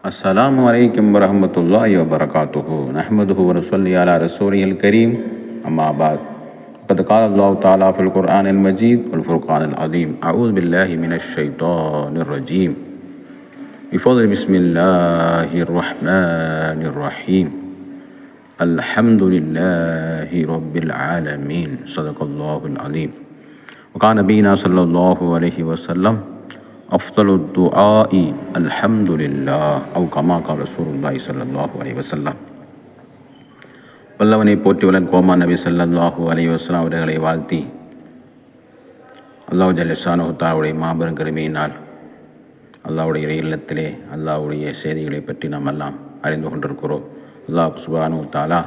السلام عليكم ورحمة الله وبركاته. نحمده ونصلي على رسوله الكريم. أما بعد قد قال الله تعالى في القرآن المجيد والفرقان العظيم أعوذ بالله من الشيطان الرجيم. بفضل بسم الله الرحمن الرحيم. الحمد لله رب العالمين. صدق الله العظيم. وقال نبينا صلى الله عليه وسلم أفضل الدعاء الحمد لله أو كما قال رسول الله صلى الله عليه وسلم வல்லவனை போற்றி வளர்க்கோமா நபி ஸல்லல்லாஹு அலைஹி வஸல்லம் அவர்களை வாழ்த்தி அல்லாஹ் ஜல்லஷானு தாவுடைய மாபெரும் கருமையினால் அல்லாஹ்வுடைய இறை இல்லத்திலே அல்லாஹ்வுடைய செய்திகளை பற்றி நாம் எல்லாம் அறிந்து கொண்டிருக்கிறோம் அல்லாஹ் சுபானு தாலா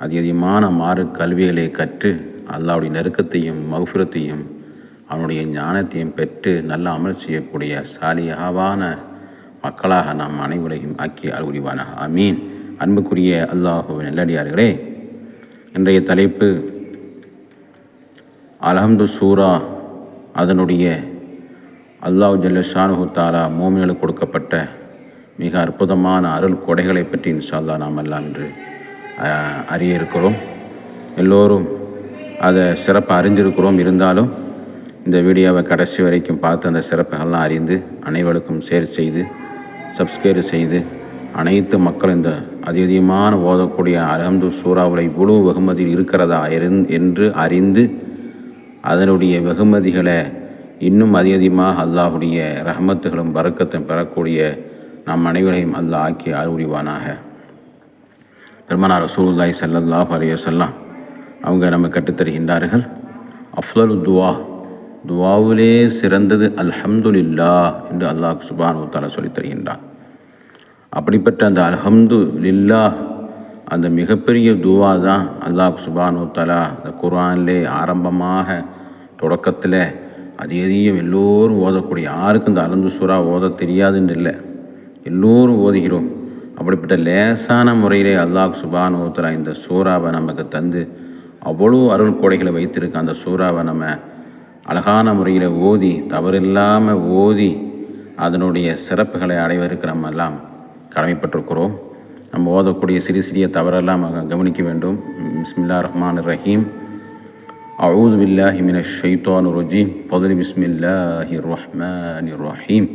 அதிகமான மாறு கல்விகளை கற்று அல்லாஹ்வுடைய நெருக்கத்தையும் மகுஃபிரத்தையும் அவனுடைய ஞானத்தையும் பெற்று நல்ல அமல் செய்யக்கூடிய சாலியாவான மக்களாக நாம் அனைவரையும் ஆக்கி அருள்வானாக அமீன் அன்புக்குரிய அல்லாஹு நல்லடியார்களே இன்றைய தலைப்பு அலஹம்து சூரா அதனுடைய அல்லாஹ் ஜல்லஷானு தாலா மோமிகளுக்கு கொடுக்கப்பட்ட மிக அற்புதமான அருள் கொடைகளை பற்றி இன்ஷால்லா நாம் எல்லாம் இன்று அறிய இருக்கிறோம். எல்லோரும் அதை சிறப்பாக அறிஞ்சிருக்கிறோம் இருந்தாலும் இந்த வீடியோவை கடைசி வரைக்கும் பார்த்து அந்த சிறப்புகள்லாம் அறிந்து அனைவருக்கும் ஷேர் செய்து சப்ஸ்கிரைப் செய்து அனைத்து மக்களும் இந்த அதிகமான ஓதக்கூடிய அலஹம்து சூறாவுல இவ்வளவு வெகுமதியில் இருக்கிறதா என்று அறிந்து அதனுடைய வெகுமதிகளை இன்னும் அதிகமாக அல்லாஹுடைய ரஹமத்துகளும் பறக்கத்தும் பெறக்கூடிய நம் அனைவரையும் அல்லாஹ் ஆக்கி அறிவுரிவானாக பெருமானார் ரசூல்லாய் செல்லல்லா அலைஹி வஸல்லம் அவங்க நம்ம கற்றுத்தருகின்றார்கள் அஃலலு துவா துவாவிலே சிறந்தது அல்ஹம்துலில்லா என்று அல்லாஹ் சுப்ஹானஹு வ சொல்லித் தருகின்றான். அப்படிப்பட்ட அந்த அல்ஹம்து லில்லா அந்த மிகப்பெரிய துவா தான் அல்லாஹ் சுப்ஹானஹு வ அந்த குர்ஆனிலே ஆரம்பமாக தொடக்கத்தில் அது எதையும் எல்லோரும் ஓதக்கூடிய யாருக்கும் இந்த அலந்து சூறா ஓத தெரியாதுன்னு இல்லை. எல்லோரும் ஓதுகிறோம். அப்படிப்பட்ட லேசான முறையிலே அல்லாஹ் சுபான் ஓத்தரா இந்த சூறாவை நமக்கு தந்து அவ்வளோ அருள் கொடைகளை வைத்திருக்க அந்த சூறாவை நம்ம அழகான முறையில் ஓதி தவறில்லாமல் ஓதி அதனுடைய சிறப்புகளை அடைவதற்கு நம்ம எல்லாம் கடமைப்பட்டிருக்கிறோம். நம்ம ஓதக்கூடிய சிறிய சிறிய தவறெல்லாம் கவனிக்க வேண்டும். பிஸ்மில்லா ரஹ்மான் ரஹீம். அவுது பில்லாஹி மின ஷைத்தான் ரஜீம். பதுலி பிஸ்மில்லாஹி ரஹ்மான் ரஹீம்.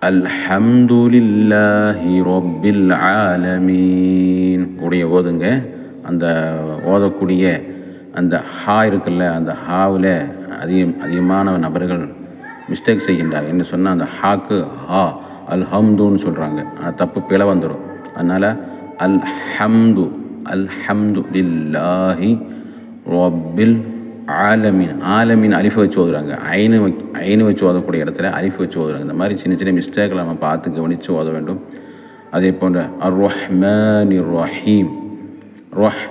அல்ஹம்துலில்லாஹி ரொபில் ஆலமீன். உடைய ஓதுங்க. அந்த ஓதக்கூடிய அந்த ஹா இருக்குல்ல அந்த ஹாவில் அதிகம் அதிகமான நபர்கள் மிஸ்டேக் செய்கின்றார் என்ன சொன்னால் அந்த ஹாக்கு ஹா அல் ஹம்துன்னு சொல்கிறாங்க ஆனால் தப்பு பிழை வந்துடும் அதனால் அல் ஹம்து அல் ஹம்து இல்லாஹி ரப்பில் ஆலமீன் ஆலமீன் அலிஃப் வச்சு ஓதுறாங்க. ஐனு ஐனு வச்சு ஓதக்கூடிய இடத்துல அலிஃப் வச்சு ஓதுறாங்க. இந்த மாதிரி சின்ன சின்ன மிஸ்டேக்கில் நம்ம பார்த்து கவனித்து ஓத வேண்டும். அதே போன்ற அர் ரஹ்மான் ரஹீம் ரொஹ்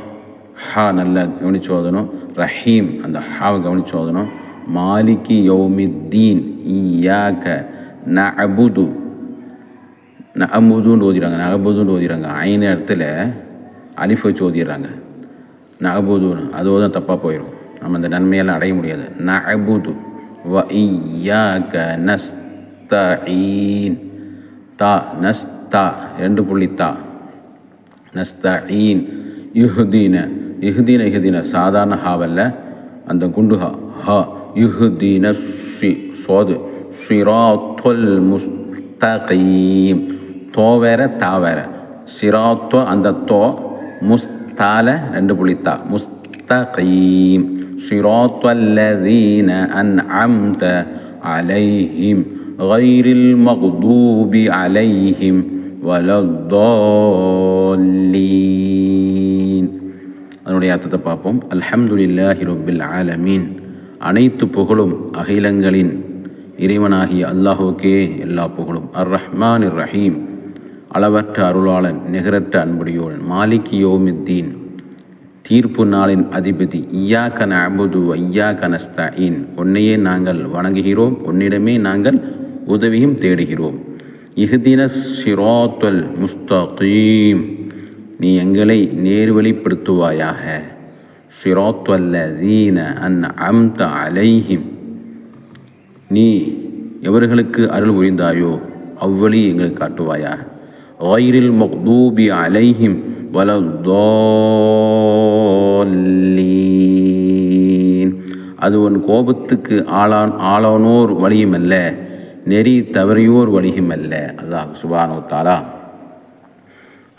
ஹா நல்லா கவனிச்சு ஓதணும் ரஹீம் அந்த ஹாவை கவனிச்சு ஓதணும் மாலிகி யௌமித்தீன் அபுது ந நஅபுதுன்னு ஓதிடுறாங்க நகபுதுன்னு ஓதிடுறாங்க. ஐந்து இடத்துல அலிஃப் வச்சு ஓதிடுறாங்க. நகபுதுன்னு அது தான் தப்பாக போயிடும் நம்ம அந்த நன்மையெல்லாம் அடைய முடியாது. நஅபுது வ ஈயாக நஸ்தஈன். தா நஸ்தா ரெண்டு புள்ளி தா. நஸ்தீன் யுஹுதீன. இஹ்தீன இஹ்தீன சாதாரண ஹாவல்ல அந்த குண்டு ஹா ஹா யுஹ்தீன சி சோது சிராத்துல் முஸ்தகீம் தோ வேற தா வேற சிராத்தோ அந்த தோ முஸ்தால ரெண்டு புள்ளி தா முஸ்தகீம் صراط الذين أنعمت عليهم غير المغضوب عليهم ولا الضالين அதனுடைய அர்த்தத்தை பார்ப்போம். அல்ஹம்துலில்லாஹி ரப்பில் ஆலமீன். அனைத்து புகழும் அகிலங்களின் இறைவனாகிய அல்லாஹுக்கே எல்லா புகழும். அர் ரஹ்மான் இர் ரஹீம் அளவற்ற அருளாளன் நிகரற்ற அன்புடையோன் மாலிக் யோமித்தீன். தீர்ப்பு நாளின் அதிபதி ஐயா கன அபுது ஐயா நஸ்தஈன். உன்னையே நாங்கள் வணங்குகிறோம். உன்னிடமே நாங்கள் உதவியும் தேடுகிறோம். இஹ்தின சிராத்தல் முஸ்தகீம். நீ எங்களை நேர்வழிப்படுத்துவாயாக. சிராத்தல்லதீன அன் அம்த அலைஹிம். நீ எவர்களுக்கு அருள் புரிந்தாயோ அவ்வழி எங்களை காட்டுவாயா ஒயிரில் மக்தூபி அலைஹிம் வலதோல்லீன் அது உன் கோபத்துக்கு ஆளான் ஆளானோர் வழியும் அல்ல நெறி தவறியோர் வழியும் அல்ல அல்லாஹ் சுபானோ தாலா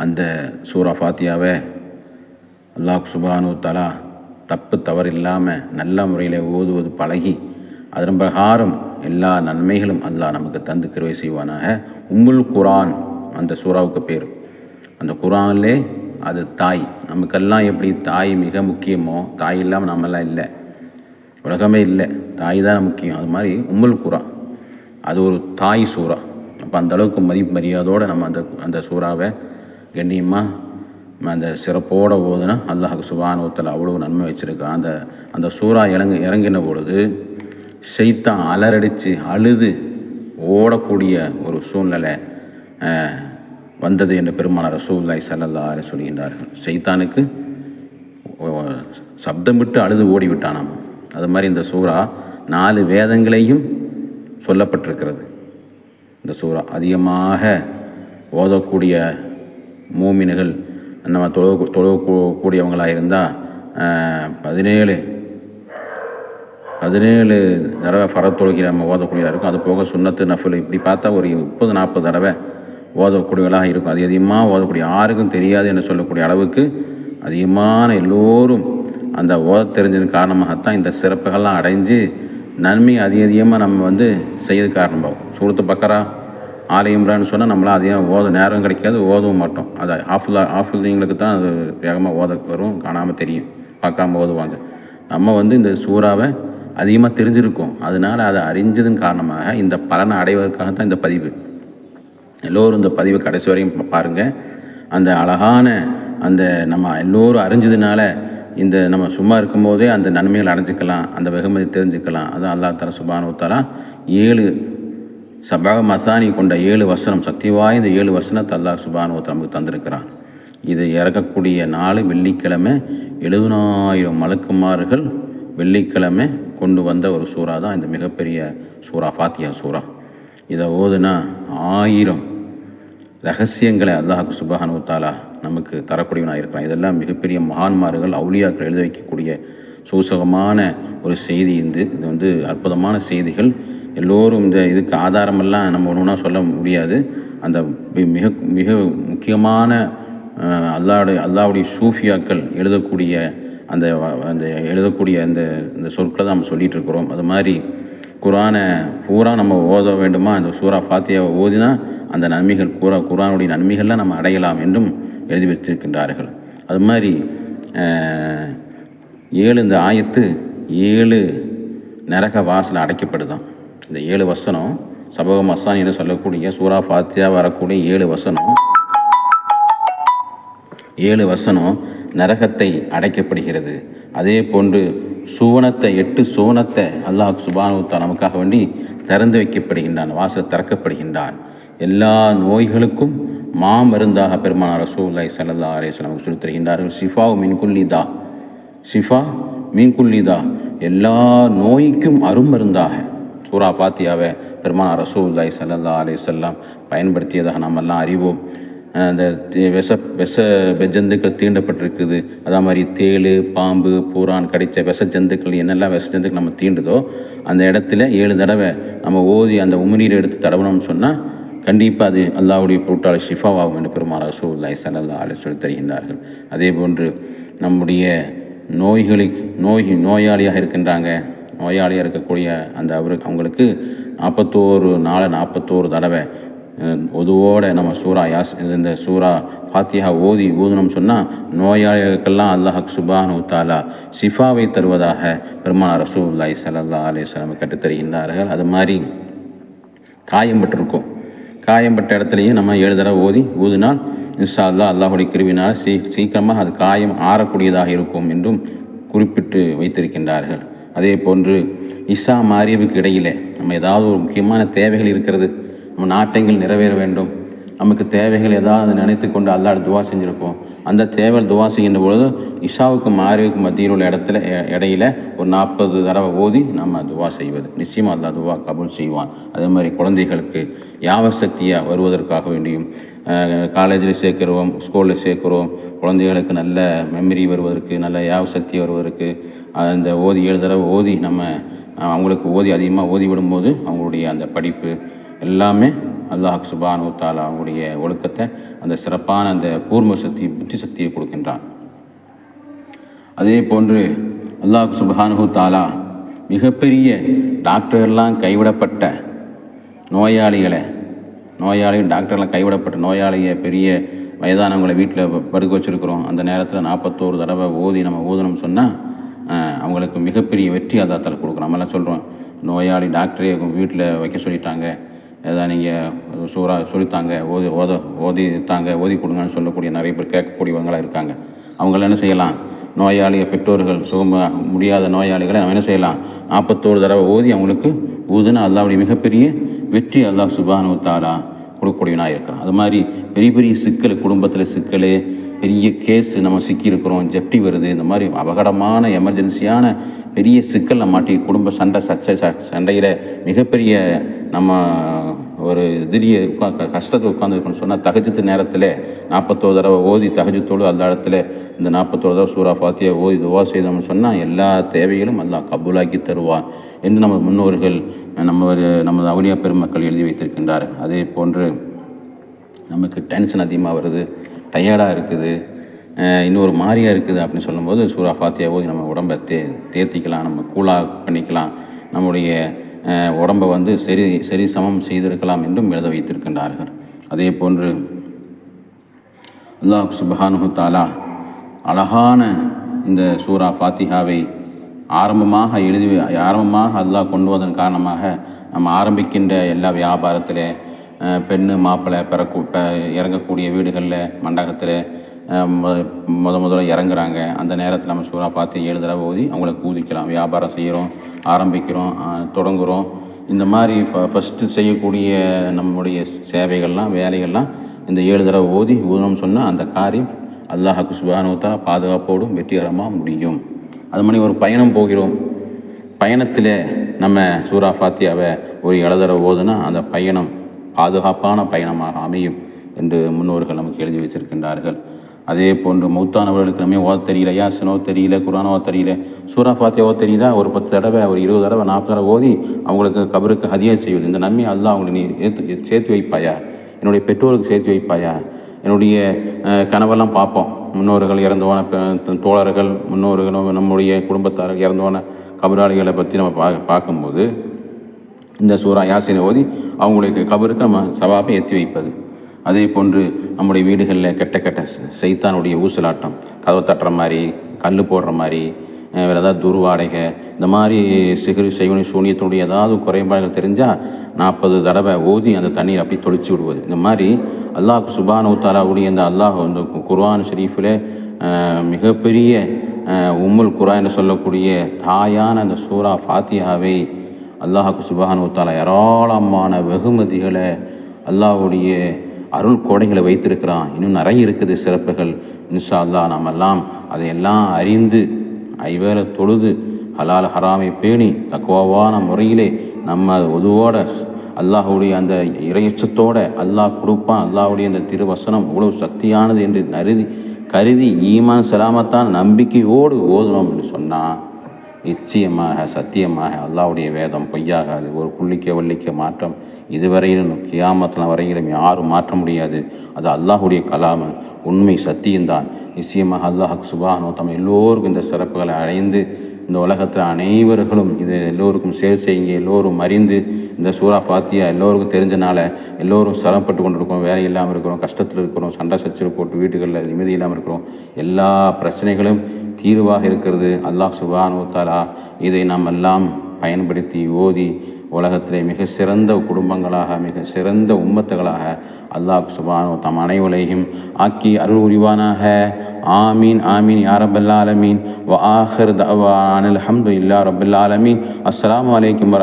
அந்த சூரா ஃபாத்தியாவை அல்லாஹ் சுபானு தலா தப்பு தவறு இல்லாமல் நல்ல முறையில் ஓதுவது பழகி அதன் பிரகாரம் எல்லா நன்மைகளும் அல்லாஹ் நமக்கு தந்து கிருவை செய்வானாக. உம்முல் குரான் அந்த சூறாவுக்கு பேர். அந்த குரான்லே அது தாய். நமக்கெல்லாம் எப்படி தாய் மிக முக்கியமோ தாய் இல்லாமல் நம்மெல்லாம் இல்லை. உலகமே இல்லை. தாய் தான் முக்கியம். அது மாதிரி உம்முல் குரான் அது ஒரு தாய் சூறா. அப்போ அந்த அளவுக்கு மதிப்பு மரியாதையோடு நம்ம அந்த அந்த சூறாவை கண்ணியமாக அந்த சிறப்போட ஓதுனா அல்லாஹ் சுபானுவத்தில் அவ்வளோ நன்மை வச்சுருக்கான் அந்த அந்த சூறா இறங்கு இறங்கின பொழுது செய்தான் அலரடித்து அழுது ஓடக்கூடிய ஒரு சூழ்நிலை வந்தது என்று பெருமானார் ரசூல்லாய் சல்லல்லாரு சொல்கின்றார்கள். செய்தானுக்கு சப்தமிட்டு அழுது ஓடிவிட்டானாம். அது மாதிரி இந்த சூறா நாலு வேதங்களையும் சொல்லப்பட்டிருக்கிறது. இந்த சூறா அதிகமாக ஓதக்கூடிய மூமின்கள் நம்ம தொழு தொழக்கூடியவங்களாக இருந்தால் பதினேழு பதினேழு தடவை ஃபரத் தொழுகை நம்ம ஓதக்கூடியதாக இருக்கும். அது போக சுண்ணத்து நஃபல். இப்படி பார்த்தா ஒரு முப்பது நாற்பது தடவை ஓதக்கூடியவர்களாக இருக்கும். அது அதிகமாக ஓதக்கூடிய யாருக்கும் தெரியாது என்று சொல்லக்கூடிய அளவுக்கு அதிகமான எல்லோரும் அந்த ஓத தெரிஞ்சதன் காரணமாகத்தான் இந்த சிறப்புகள்லாம் அடைஞ்சு நன்மை அதிக அதிகமாக நம்ம வந்து செய்யறது காரணமாகும். சூரத்து பக்கரா? ஆலயம்லான்னு சொன்னால் நம்மளாம் அதிகம் ஓத நேரம் கிடைக்காது ஓதவும் மாட்டோம். அது ஆஃபுல்லா ஆஃபுல்லிங்களுக்கு தான் அது வேகமாக ஓத வரும் காணாமல் தெரியும் பார்க்காம ஓதுவாங்க. நம்ம வந்து இந்த சூறாவை அதிகமாக தெரிஞ்சிருக்கோம். அதனால அதை அறிஞ்சதன் காரணமாக இந்த பலனை அடைவதற்காக தான் இந்த பதிவு. எல்லோரும் இந்த பதிவை கடைசி வரையும் பாருங்கள் அந்த அழகான அந்த நம்ம எல்லோரும் அறிஞ்சதுனால இந்த நம்ம சும்மா இருக்கும்போதே அந்த நன்மைகள் அடைஞ்சிக்கலாம் அந்த வெகுமதி தெரிஞ்சுக்கலாம். அது அல்லா தலா ஏழு சபாக மத்தானி கொண்ட ஏழு வசனம் சக்தி வாய்ந்த ஏழு வசனத்தை அல்லாஹ் சுபானுவத்தை நமக்கு தந்திருக்கிறான். இது இறக்கக்கூடிய நாள் வெள்ளிக்கிழமை எழுபதாயிரம் மலக்குமார்கள் வெள்ளிக்கிழமை கொண்டு வந்த ஒரு சூறா தான் இந்த மிகப்பெரிய சூறா ஃபாத்தியா சூறா. இதை ஓதுனா ஆயிரம் ரகசியங்களை அல்லாஹ் சுபஹானுத்தாலா நமக்கு தரக்கூடியவனாக இருக்கிறான் இதெல்லாம் மிகப்பெரிய மகான்மார்கள் அவுளியாக்கள் எழுத வைக்கக்கூடிய சூசகமான ஒரு செய்தி இது. இது வந்து அற்புதமான செய்திகள். எல்லோரும் இந்த இதுக்கு ஆதாரமெல்லாம் நம்ம ஒன்றுனா சொல்ல முடியாது. அந்த மிக மிக முக்கியமான அல்லாவுடைய அல்லாவுடைய சூஃபியாக்கள் எழுதக்கூடிய அந்த அந்த எழுதக்கூடிய அந்த இந்த சொற்களை தான் நம்ம சொல்லிட்டு இருக்கிறோம். அது மாதிரி குரானை பூரா நம்ம ஓத வேண்டுமா? அந்த சூரா ஃபாத்தியாவை ஓதினா அந்த நன்மைகள் குரா குரானுடைய நன்மைகள்லாம் நம்ம அடையலாம் என்றும் எழுதி வச்சிருக்கின்றார்கள் அது மாதிரி ஏழு இந்த ஆயத்து ஏழு நரக வாசல் அடைக்கப்படுதான். இந்த ஏழு வசனம் சபக மசான் என்று சொல்லக்கூடிய சூரா ஃபாத்தியா வரக்கூடிய ஏழு வசனம். ஏழு வசனம் நரகத்தை அடைக்கப்படுகிறது. அதே போன்று சுவனத்தை எட்டு சுவனத்தை அல்லாஹ் சுபானுத்தா நமக்காக வேண்டி திறந்து வைக்கப்படுகின்றான் வாசல் திறக்கப்படுகின்றான். எல்லா நோய்களுக்கும் மாமருந்தாக பெருமானார் ரசூல்லாய் சல்லா அலேஸ் நமக்கு சொல்லித் தருகின்றார்கள் ஷிஃபா மின்குல்லிதா ஷிஃபா மீன்குள்ளிதா எல்லா நோய்க்கும் அருமருந்தாக சூரா பாத்தியாவை பெருமானார் ரசூல்லாய் சல்லா அலைஹிஸ்ஸலாம் பயன்படுத்தியதாக நாம் எல்லாம் அறிவோம். அந்த தே- விஷ விஷ ஜந்துக்கள் தீண்டப்பட்டிருக்குது. அதே மாதிரி தேள் பாம்பு பூரான் கடித்த விஷ ஜந்துக்கள் என்னெல்லாம் விஷ ஜந்துக்கள் நம்ம தீண்டுதோ அந்த இடத்துல ஏழு தடவை நம்ம ஓதி அந்த உமிநீரை எடுத்து தடவணும்னு சொன்னால் கண்டிப்பாக அது அல்லாவுடைய பொருட்டாளர் ஷிஃபாவாகும் என்று பெருமாள் ரசூல்லாய் சல்லா அலை சொல்லி தருகின்றார்கள். அதே போன்று நம்முடைய நோய்களுக்கு நோய் நோயாளியாக இருக்கின்றாங்க. நோயாளியாக இருக்கக்கூடிய அந்த அவருக்கு அவங்களுக்கு நாற்பத்தோரு நாலு நாற்பத்தோரு தடவை பொதுவோட ஒதுவோட நம்ம சூரா யாஸ் இந்த சூரா ஃபாத்தியா ஓதி ஊதணும் சொன்னால் நோயாளிகளுக்கெல்லாம் அல்லாஹ் சுபான் உத்தாலா சிஃபாவை தருவதாக பெருமாள் ரசூல்லாய் சல்லா அலிஸ்லாம் கற்றுத்தருகின்றார்கள் அது மாதிரி காயம் பட்டிருக்கும். காயம் பட்ட இடத்துலையும் நம்ம ஏழு தடவை ஓதி ஊதினால் இன்ஷா அல்லாஹ் அல்லாஹுடைய கிருவினால் சீ சீக்கிரமாக அது காயம் ஆறக்கூடியதாக இருக்கும் என்றும் குறிப்பிட்டு வைத்திருக்கின்றார்கள். அதே போன்று இசா மாரியவுக்கு இடையில் நம்ம ஏதாவது ஒரு முக்கியமான தேவைகள் இருக்கிறது நம்ம நாட்டங்கள் நிறைவேற வேண்டும் நமக்கு தேவைகள் ஏதாவது நினைத்து கொண்டு அல்லாஹ் துவா செஞ்சுருப்போம். அந்த தேவை துவா செய்கின்ற பொழுது இஷாவுக்கு மாரியவுக்கு மத்தியில் உள்ள இடத்துல எ- இடையில ஒரு நாற்பது தடவை ஓதி நம்ம துவா செய்வது. நிச்சயமாக அல்லா துவா கபூல் செய்வான். அதே மாதிரி குழந்தைகளுக்கு யாவசக்தியாக வருவதற்காக வேண்டியும் காலேஜில் சேர்க்கிறோம் ஸ்கூலில் சேர்க்குறோம் குழந்தைகளுக்கு நல்ல மெமரி வருவதற்கு நல்ல யாவசக்தி வருவதற்கு அந்த ஓதி ஏழு தடவை ஓதி நம்ம அவங்களுக்கு ஓதி அதிகமாக ஓதி விடும்போது அவங்களுடைய அந்த படிப்பு எல்லாமே அல்லாஹ் சுபான் தாலா அவங்களுடைய ஒழுக்கத்தை அந்த சிறப்பான அந்த பூர்ம சக்தி புத்தி சக்தியை கொடுக்கின்றான். அதே போன்று அல்லாஹ் சுபானு தாலா மிகப்பெரிய டாக்டர்லாம் கைவிடப்பட்ட நோயாளிகளை நோயாளிகள் டாக்டர்லாம் கைவிடப்பட்ட நோயாளியை பெரிய வயதானவங்களை வீட்டில் படுக்க வச்சுருக்கிறோம். அந்த நேரத்தில் நாற்பத்தோரு தடவை ஓதி நம்ம ஓதணும்னு சொன்னால் அவங்களுக்கு மிகப்பெரிய வெற்றி அதாத்தில் கொடுக்குறோம். நம்மளாம் சொல்கிறோம் நோயாளி டாக்டரே வீட்டில் வைக்க சொல்லிட்டாங்க. ஏதாவது நீங்கள் சூறா சொல்லித்தாங்க ஓதி ஓத ஓதி தாங்க ஓதி கொடுங்கன்னு சொல்லக்கூடிய நிறைய பேர் கேட்கக்கூடியவங்களாக இருக்காங்க. அவங்கள என்ன செய்யலாம்? நோயாளிய பெற்றோர்கள் சுகம முடியாத நோயாளிகளை அவன் என்ன செய்யலாம்? நாற்பத்தோரு தடவை ஓதி அவங்களுக்கு ஊதுன்னு அல்லாவுடைய மிகப்பெரிய வெற்றி அல்லா சுபானு கொடுக்கக்கூடியவனாக இருக்கிறான். அது மாதிரி பெரிய பெரிய சிக்கல் குடும்பத்தில் சிக்கல் பெரிய கேஸ் நம்ம சிக்கியிருக்கிறோம் ஜப்தி வருது இந்த மாதிரி அபகடமான எமர்ஜென்சியான பெரிய சிக்கல் மாட்டி குடும்ப சண்டை சச்சை சண்டையில் மிகப்பெரிய நம்ம ஒரு திடீர் உட்கா கஷ்டத்தை உட்காந்துருக்கணும்னு சொன்னால் தகஜத்து நேரத்தில் நாற்பத்தோரு தடவை ஓதி தகஜத்தோடு அந்த இடத்துல இந்த நாற்பத்தோரு தடவை சூறா ஃபாத்தியை ஓதி துவா செய்தோம்னு சொன்னால் எல்லா தேவைகளும் எல்லாம் கபூலாக்கி தருவான் என்று நம்ம முன்னோர்கள் நம்ம நமது அவளியா பெருமக்கள் எழுதி வைத்திருக்கின்றார் அதே போன்று நமக்கு டென்ஷன் அதிகமாக வருது. டயர்டாக இருக்குது. இன்னொரு மாதிரியாக இருக்குது அப்படின்னு சொல்லும்போது சூறா ஃபாத்தியா ஓதி நம்ம உடம்பை தே தேர்த்திக்கலாம் நம்ம கூலாக பண்ணிக்கலாம். நம்முடைய உடம்பை வந்து சரி சரி சமம் செய்திருக்கலாம் என்றும் எழுத வைத்திருக்கின்றார்கள். அதே போன்று அல்லாஹ் சுபஹானு தாலா அழகான இந்த சூரா ஃபாத்திஹாவை ஆரம்பமாக எழுதி ஆரம்பமாக அல்லாஹ் கொண்டு வந்ததன் காரணமாக நம்ம ஆரம்பிக்கின்ற எல்லா வியாபாரத்திலே பெண்ணு மாப்பிள்ளை பிறக்கு இறங்கக்கூடிய வீடுகளில் மண்டபத்தில் முத முதல்ல இறங்குறாங்க. அந்த நேரத்தில் நம்ம சூறா பார்த்து ஏழு தடவை ஓதி அவங்கள கூதிக்கலாம். வியாபாரம் செய்கிறோம் ஆரம்பிக்கிறோம் தொடங்குகிறோம் இந்த மாதிரி இப்போ ஃபஸ்ட்டு செய்யக்கூடிய நம்முடைய சேவைகள்லாம் வேலைகள்லாம் இந்த ஏழு தடவை ஓதி ஊதணும்னு சொன்னால் அந்த காரியம் அல்லாஹாக்கு சுபானுவத்தா பாதுகாப்போடும் வெற்றிகரமாக முடியும். அது மாதிரி ஒரு பயணம் போகிறோம். பயணத்தில் நம்ம சூரா ஃபாத்தியாவை ஒரு இளதர ஓதுனா அந்த பயணம் பாதுகாப்பான பயணமாக அமையும் என்று முன்னோர்கள் நமக்கு எழுதி வச்சிருக்கின்றார்கள் அதே போன்று மௌத்தானவர்களுக்கு நம்ம ஓத தெரியல யாசனோ தெரியல குரானோ தெரியல சூரா ஃபாத்தியாவோ தெரியுதா? ஒரு பத்து தடவை ஒரு இருபது தடவை நாற்பது தடவை ஓதி அவங்களுக்கு கபருக்கு ஹதியா செய்வது. இந்த நன்மை அல்லா அவங்களை நீ சேர்த்து வைப்பாயா? என்னுடைய பெற்றோருக்கு சேர்த்து வைப்பாயா? என்னுடைய கனவெல்லாம் பார்ப்போம். முன்னோர்கள் இறந்தோன தோழர்கள் முன்னோர்கள் நம்முடைய குடும்பத்தார்கள் இறந்தோன கபராளிகளை பற்றி நம்ம பா பார்க்கும்போது இந்த சூறா யாசினை ஓதி அவங்களுக்கு கபருக்கு நம்ம சவாபை ஏற்றி வைப்பது. அதே போன்று நம்முடைய வீடுகளில் கெட்ட கெட்ட சைத்தானுடைய ஊசலாட்டம் கதவை தட்டுற மாதிரி கல் போடுற மாதிரி வேறு ஏதாவது துருவாடைக இந்த மாதிரி சிகிரி செய்வனி சூனியத்தினுடைய ஏதாவது குறைபாடுகள் தெரிஞ்சால் நாற்பது தடவை ஓதி அந்த தண்ணீர் அப்படி தொளிச்சு விடுவது. இந்த மாதிரி அல்லாஹ் சுபானு தாலாவுடைய இந்த அல்லாஹ் வந்து குர்ஆன் ஷரீஃபில் மிகப்பெரிய உம்முல் குரா என்று சொல்லக்கூடிய தாயான அந்த சூரா ஃபாத்தியாவை அல்லாஹாக்கு சுபானு தாலா ஏராளமான வெகுமதிகளை அல்லாஹுடைய அருள் கோடைகளை வைத்திருக்கிறான். இன்னும் நிறைய இருக்குது சிறப்புகள். இன்ஷா அல்லா நாம் எல்லாம் அதையெல்லாம் அறிந்து ஐவேளை தொழுது ஹலால் ஹராமை பேணி தக்குவான முறையிலே நம்ம ஒதுவோட அல்லாஹுடைய அந்த இறையச்சத்தோட அல்லாஹ் கொடுப்பான். அல்லாஹுடைய அந்த திருவசனம் இவ்வளவு சக்தியானது என்று நருதி கருதி ஈமான் சலாமத்தான் நம்பிக்கையோடு ஓதணும் என்று சொன்னால் நிச்சயமாக சத்தியமாக அல்லாவுடைய வேதம் பொய்யாகாது. ஒரு புள்ளிக்க வள்ளிக்க மாற்றம். இதுவரையிலும் கியாமத்தில் வரையிலும் யாரும் மாற்ற முடியாது. அது அல்லாஹுடைய கலாம. உண்மை சத்தியம்தான். நிச்சயமாக அல்லாஹ் சுபானோ தம் எல்லோருக்கும் இந்த சிறப்புகளை அடைந்து இந்த உலகத்தில் அனைவர்களும் இது எல்லோருக்கும் சேர் செய்யுங்க எல்லோரும் அறிந்து இந்த சூறா பாத்தியா எல்லோருக்கும் தெரிஞ்சனால எல்லோரும் சிரமப்பட்டு கொண்டு இருக்கோம் வேலை இல்லாமல் இருக்கிறோம் கஷ்டத்தில் இருக்கிறோம் சண்டை சச்சரவு போட்டு வீட்டுகளில் நிம்மதி இல்லாமல் இருக்கிறோம். எல்லா பிரச்சனைகளும் தீர்வாக இருக்கிறது. அல்லாஹ் சுபானுத்தாலா இதை நாம் எல்லாம் பயன்படுத்தி ஓதி உலகத்திலே மிக சிறந்த குடும்பங்களாக மிக சிறந்த உம்மத்துகளாக அல்லாஹ் சுபானு தம் அனைவரையும் ஆக்கி அருள் உரிவானாக ஆமீன் ஆமீன் யா ரப்பல் ஆலமீன். வ ஆஹிர் தஅவான அல்ஹம்துலில்லாஹி ரப்பில் ஆலமீன். அஸ்ஸலாமு அலைக்கும்